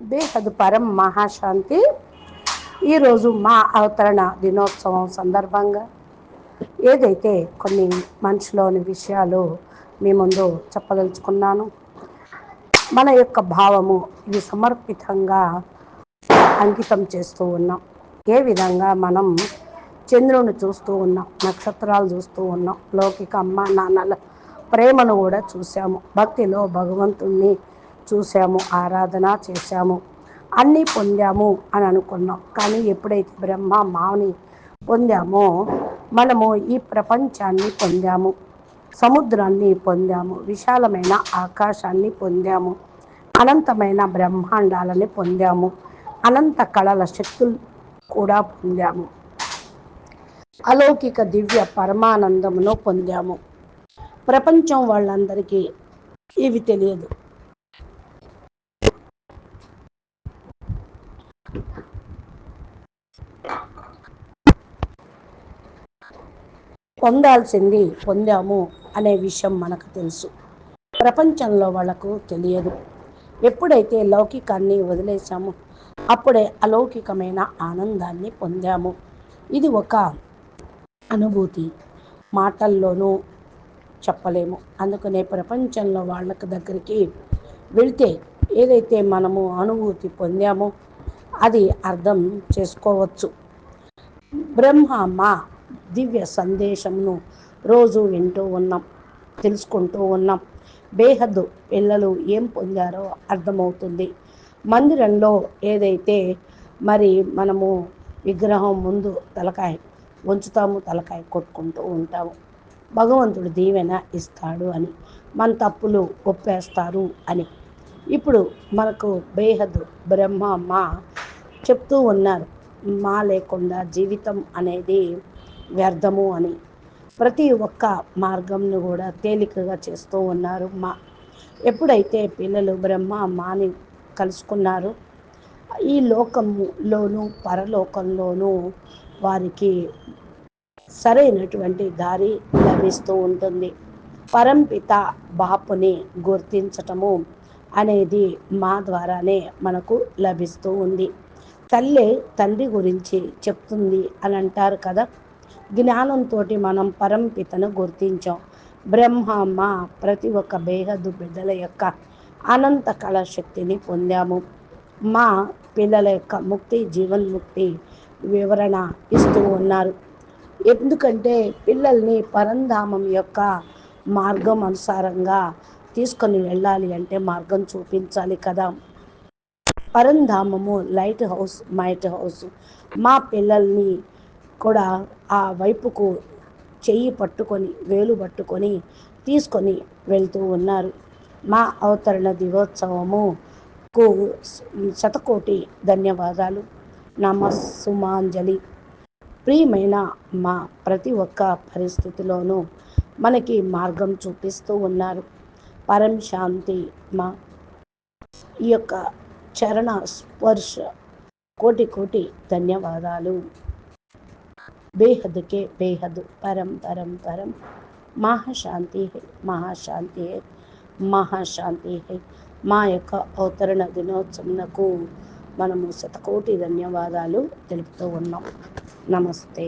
బేహద్ పరం మహాశాంతి. ఈరోజు మా అవతరణ దినోత్సవం సందర్భంగా. ఏదైతే కొన్ని మనసులోని విషయాలు మీ ముందు చెప్పదలుచుకున్నాను. మన యొక్క భావము ఇది సమర్పితంగా అంకితం చేస్తూ ఉన్నాం. ఏ విధంగా మనం చంద్రుని చూస్తూ ఉన్నాం నక్షత్రాలు చూస్తూ ఉన్నాం లౌకిక అమ్మ నాన్నల ప్రేమను కూడా చూసాము భక్తిలో భగవంతుణ్ణి చూసాము ఆరాధన చేశాము అన్నీ పొందాము అని అనుకున్నాం. కానీ ఎప్పుడైతే బ్రహ్మ మాని పొందామో మనము ఈ ప్రపంచాన్ని పొందాము సముద్రాన్ని పొందాము విశాలమైన ఆకాశాన్ని పొందాము అనంతమైన బ్రహ్మాండాలని పొందాము అనంత కళల శక్తులు కూడా పొందాము అలౌకిక దివ్య పరమానందమును పొందాము. ప్రపంచం వాళ్ళందరికీ ఇవి తెలియదు. పొందాల్సింది పొందాము అనే విషయం మనకు తెలుసు. ప్రపంచంలో వాళ్ళకు తెలియదు. ఎప్పుడైతే లౌకికాన్ని వదిలేసామో అప్పుడే అలౌకికమైన ఆనందాన్ని పొందాము. ఇది ఒక అనుభూతి. మాటల్లోనూ చెప్పలేము. అందుకనే ప్రపంచంలో వాళ్ళకి దగ్గరికి వెళితే ఏదైతే మనము అనుభూతి పొందామో అది అర్థం చేసుకోవచ్చు. బ్రహ్మ మా దివ్య సందేశంను రోజు వింటూ ఉన్నాం తెలుసుకుంటూ ఉన్నాం. బేహద్దు పిల్లలు ఏం పొందారో అర్థమవుతుంది. మందిరంలో ఏదైతే మరి మనము విగ్రహం ముందు తలకాయ ఉంచుతాము తలకాయ కొట్టుకుంటూ ఉంటాము. భగవంతుడు దీవెన ఇస్తాడు అని మన తప్పులు ఒప్పేస్తారు అని. ఇప్పుడు మనకు బేహద్ బ్రహ్మ మా చెప్తూ ఉన్నారు. మా లేకుండా జీవితం అనేది వ్యర్థము అని. ప్రతి ఒక్క మార్గంను కూడా తేలికగా చేస్తూ ఉన్నారు మా. ఎప్పుడైతే పిల్లలు బ్రహ్మ మాని కలుసుకున్నారో ఈ లోకంలోనూ పరలోకంలోనూ వారికి సరైనటువంటి దారి లభిస్తూ ఉంటుంది. పరంపిత బాపుని గుర్తించటము అనేది మా ద్వారానే మనకు లభిస్తూ ఉంది. తల్లి తండ్రి గురించి చెప్తుంది అని అంటారు కదా. జ్ఞానంతో మనం పరంపితను గుర్తించాం. బ్రహ్మ మా ప్రతి ఒక్క బేహద్దు బిడ్డల యొక్క అనంత కళాశక్తిని పొందాము. మా పిల్లల యొక్క ముక్తి జీవన్ముక్తి వివరణ ఇస్తూ ఉన్నారు. ఎందుకంటే పిల్లల్ని పరంధామం యొక్క మార్గం అనుసారంగా తీసుకొని వెళ్ళాలి అంటే మార్గం చూపించాలి కదా. పరంధామము లైట్ హౌస్ మైట్ హౌస్ మా పిల్లల్ని కూడా ఆ వైపుకు చెయ్యి పట్టుకొని వేలు పట్టుకొని తీసుకొని వెళ్తూ ఉన్నారు. మా అవతరణ దివోత్సవముకు శతకోటి ధన్యవాదాలు. నమస్సుమాంజలి ప్రియమైన మా ప్రతి ఒక్క పరిస్థితిలోనూ మనకి మార్గం చూపిస్తూ ఉన్నారు. పరం శాంతి మా. ఈ యొక్క చరణ స్పర్శ కోటి కోటి ధన్యవాదాలు. बेहद के बेहद परम परम परम మహాశాంతి హై మహాశాంతి హై మహాశాంతి హై మా యొక్క అవతరణ దినోత్సవంకు మనము శతకోటి ధన్యవాదాలు తెలుపుతూ ఉన్నాం నమస్తే